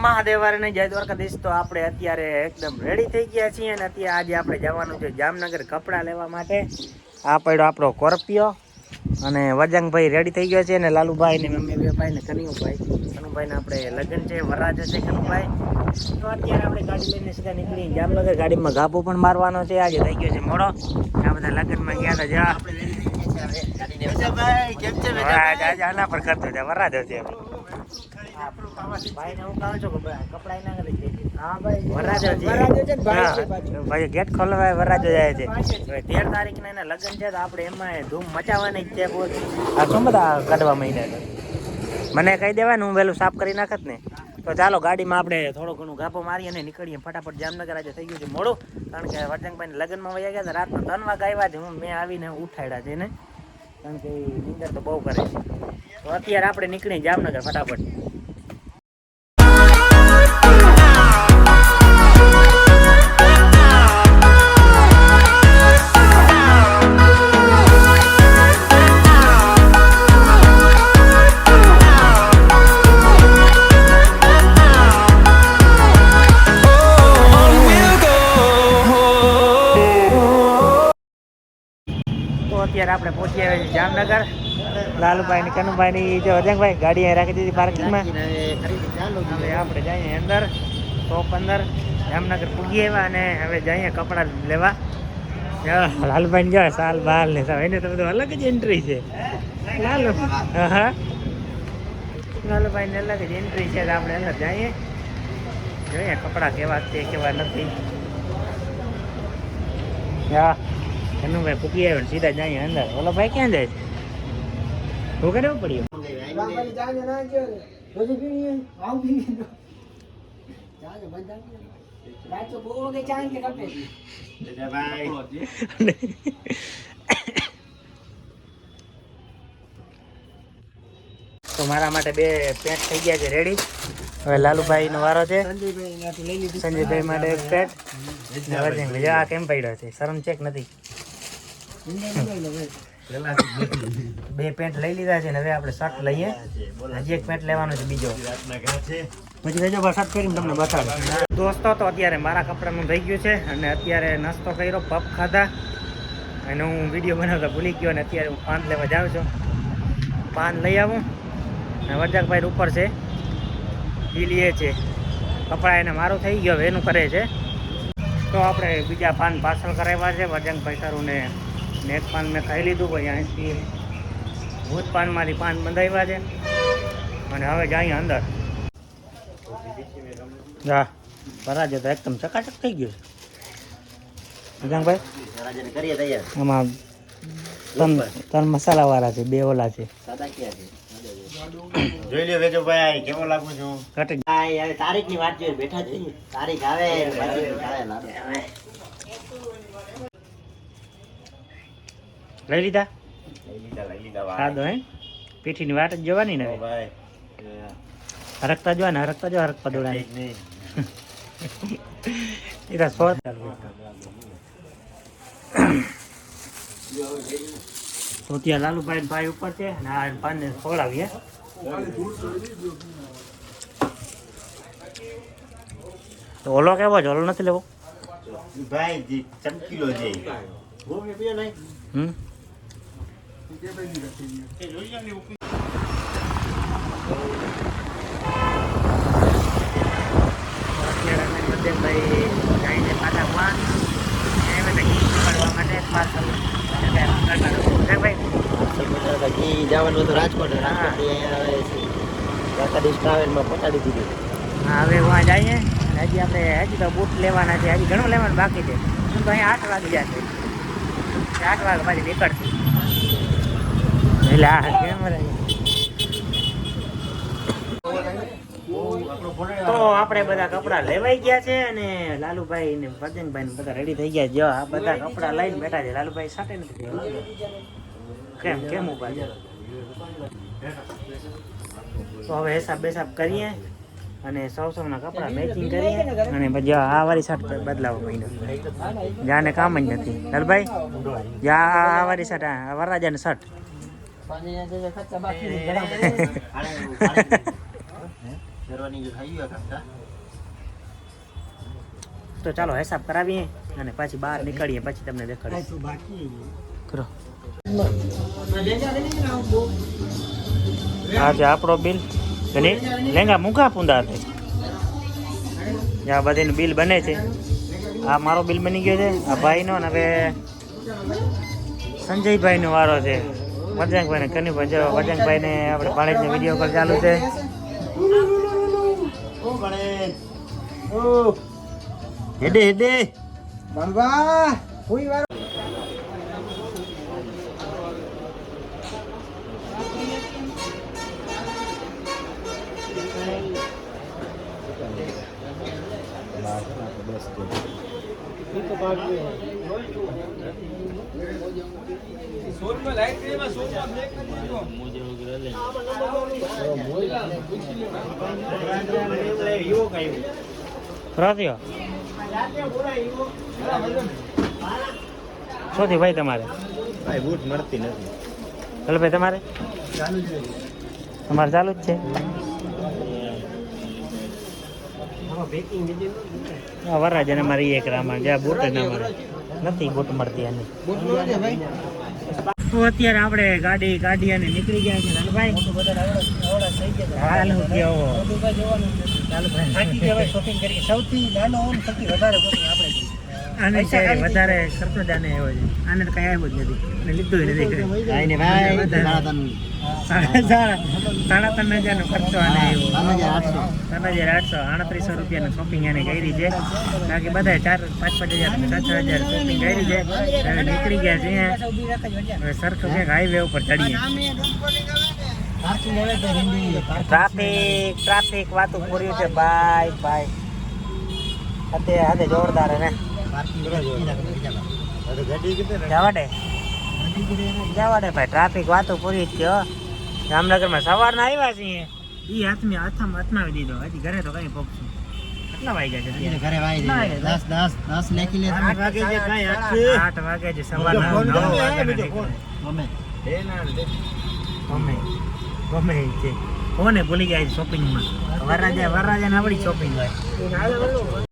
મહાદેવ ને જય દ્વારકાધીશ તો આપણે અત્યારે એકદમ રેડી થઈ ગયા છીએ અને અત્યારે આજે આપણે જવાનું છે જામનગર કપડાં લેવા માટે. આ પડ્યો આપણો કોર્પિયો અને વજંગભાઈ રેડી થઈ ગયો છે અને લાલુભાઈ ને મમ્મી ભાઈ ને કનુભાઈ કનુભાઈ ને આપણે લગ્ન છે વરરાજ છે કનુભાઈ તો અત્યારે આપણે ગાડી લઈને સીધા નીકળી જામનગર ગાડીમાં ગાભો પણ મારવાનો છે. આજે થઈ ગયો છે મોડો. આ બધા લગ્નમાં ગયા હતા જા વરરાજ આજે આના પર કરતો છે વરરાજ છે. ભાઈને હું કહું છું કે ભાઈ કપડા એના ઘરે જ છે. ભાઈ ગેટ ખોલવાય વરરાજો જાય છે. હવે તેર તારીખને એના લગ્ન છે તો આપણે એમાં ધૂમ મચાવવાની જ છે બોલ આ શું બધા કાઢવા છે? મને કહી દેવાય ને હું વહેલું સાફ કરી નાખત ને. તો ચાલો ગાડીમાં આપણે થોડું ઘણું ગાપો મારી અને નીકળીએ. ફટાફટ જામનગર આજે થઈ ગયું છે મોડું કારણ કે વર્જંગભાઈ લગ્નમાં વયા ગયા હતા. રાતના ત્રણ વાગે આવ્યા છે. હું મેં આવીને ઉઠાડ્યા છે ને કારણ કે નીંદર તો બહુ કરે છે. તો અત્યારે આપણે નીકળીએ જામનગર ફટાફટ. અત્યારે આપણે પહોંચી આવ્યા છીએ જામનગર. લાલુભાઈ ને કનુભાઈ ની જો અજંગભાઈ ગાડી અહીં રાખી દીધી પાર્કિંગમાં. હવે આપણે જઈએ અંદર શોપ અંદર. જામનગર પૂગી આવ્યા અને હવે જઈએ કપડાં લેવા. લાલુભાઈ ને જો સાલ બાલ ને સાહેબ એને તો બધું અલગ જ એન્ટ્રી છે. લાલુ હા. લાલુભાઈ ને અલગ જ એન્ટ્રી છે આપણે અંદર જઈએ. જોઈએ કપડાં કેવા છે કેવા નથી. હા. એનું ભાઈ પૂકી આવ્યો સીધા જાય અંદર. ઓલો ભાઈ ક્યાં જાય શું કરવું પડ્યું તો મારા માટે બે પેટ થઈ ગયા છે. રેડી હવે લાલુભાઈ નો વારો છે. સંજયભાઈ માટે એક જો આ કેમ પડ્યો છે? શરમ ચેક નથી. બે પેન્ટ લઈ લીધા છે ને હવે આપણે શર્ટ લઈએ. હજી એક પેન્ટ લેવાનો છે બીજો. પછી લેજો શર્ટ પહેરીને તમને બતાડો. દોસ્તો, તો અત્યારે મારા કપડાનું થઈ ગયું છે અને અત્યારે નાસ્તો કર્યો પપ ખાધા. અને હું વીડિયો બનાવતા ભૂલી ગયો અને અત્યારે હું પાન લેવા જાઉં છું. પાન લઈ આવું. અને વરજાકભાઈ ઉપર છે. એ લે છે. કપડા એને મારું થઈ ગયો, હવે એનું કરે છે. તો આપણે બીજા પાન પાર્સલ કરાવ્યા છે. વરજાકભાઈ સારું ને ને પાન મેં ખાઈ લીધું ભાઈ અહીંથી ભૂત પાનમાંથી પાન બંધાવ્યા છે. અને હવે જાય અંદર. હા પરાજે તો એકદમ ચકાચક થઈ ગયું છે. કરીએ તૈયાર આમાં ત્રણ ત્રણ મસાલાવાળા છે બે ઓલા છે. જોઈ લ્યો વેજો ભાઈ કેવો લાગુ છું? કટ તારીખની વાત જોઈએ બેઠા જઈએ તારીખ આવે લઈ લીધા સાદો હે? પીઠીની વાટ જ જોવાની ને ભાઈ. હરકતા જોવા ને હરકતા જો હરકતા દોડાની એ તો સો તો ત્યાં લાલુભાઈ ભાઈ ઉપર છે ને આ પાનને ખવડાવીએ. તો ઓલો કેવો છે? ઓલો નથી લેવો? ભાઈ જી ચમકીલો છે. હમ? જવાનું હતું રાજકોટ ટ્રાવેલમાં પહોંચાડી દીધું હા હવે વાં જઈએ હજી આપણે હજી તો બૂટ લેવાના છે હજી ઘણું લેવાનું બાકી છે હું તો અહીંયા આઠ વાગે જશે આઠ વાગે પાછી નીકળશે. એટલે આ તો આપણે બધા કપડા લેવાઈ ગયા છે અને લાલુભાઈ ને ભજનભાઈ ને બધા રેડી થઈ ગયા જો, આ બધા કપડા લઈને બેઠા છે. લાલુભાઈ સાથે નથી કેમ કેમ ઊભા છે? તો હવે હિસાબ બેસાબ કરીએ અને સૌ સૌના કપડા મેચિંગ કરીએ અને પછી આ વાળી શર્ટ બદલાવો મહિનો જાને કામ જ નથી. લાલભાઈ, જા, આ વાળી શર્ટ વરરાજાને શર્ટ તો ચાલો હિસાબ કરાવીએ અને પછી બહાર નીકળીએ, પછી તમને દેખાડીએ. આપણો બિલ લેંગા મૂકા પૂંદા હતા આ બધીનું બિલ બને છે. આ મારો બિલ બની ગયો છે, આ ભાઈનો અને હવે સંજયભાઈનો વારો છે. વજંગભાઈ ને કનુભાઈ જો વજંગભાઈ ને આપણે ભાણેજનો વીડિયો કોલ ચાલુ છે. ઓ ગણેશ ઓ હેડે હેડે. રાત્યો શું થયું ભાઈ તમારે. ભાઈ બૂટ મળતી નથી. ચાલો ભાઈ તમારે? તમારે ચાલુ જ છે? વરરાજ અને મારી એક રામાયણ જ્યાં બૂટ ના મળે નથી બોટ મળતી એની. તો અત્યારે આપણે ગાડી કાઢી અને નીકળી ગયા છે રણભાઈ હાલ હું કેવો ચાલો ભાઈ શોપિંગ કરી સૌથી નાનો ઓમ સૌથી વધારે આપણે આને વધારે ખર્ચો જ આને આવ્યો છે. આને તો કઈ આવ્યો જ નથી. અને લીધું નથી ને ભાઈ સાડા સાડા સાડા ત્રણ હજારનો ખર્ચો આને આવ્યો. ત્રણ હજાર આઠસો. આડત્રીસો રૂપિયાની શોપિંગ એને કરી છે. બાકી બધા ચાર પાંચ પાંચ હજાર સાત છ હજાર શોપિંગ કરી છે. હવે નીકળી ગયા છે હવે સરખું ક્યાંક હાઈવે ઉપર ચડીએ. ટ્રાફિક ટ્રાફિક વાતું પૂર્યું છે. Bye bye. અત્યારે હાથે જોરદાર ને. જવા દે. જવા દે ભાઈ ટ્રાફિક વાતો પૂરી જ છે જામનગરમાં સવારના આવ્યા છીએ. ઈ હાથમાં હાથમાં હાથમાં દીધો. હજી ઘરે તો કઈ પગશું કેટલા વાગ્યા છે? ઘરે વાઈ દસ દસ દસ લેખી લે આઠ વાગે છે કાંઈ આઠ આઠ વાગે છે સવારના નવ નીકળે. ગમે. ગમે. ગમે છે. કોને ભૂલી ગયા શોપિંગમાં વરરાજા વરરાજા આવડી શોપિંગ હોય.